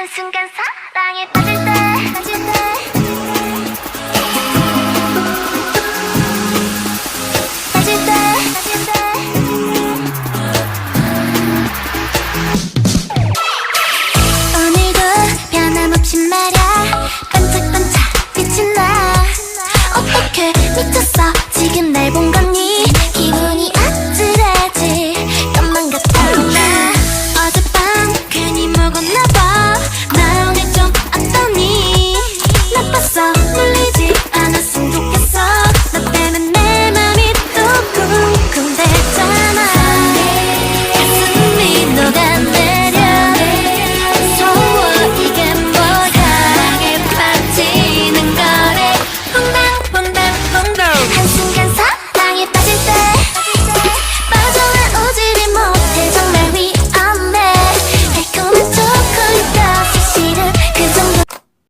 한순간 사랑에 빠질 때 빠질 때. 빠질 때 빠질 때. 오늘도 변함없이 말야. 반짝반짝 빛이 나. 어떻게 미쳤어? 지금 날본 거니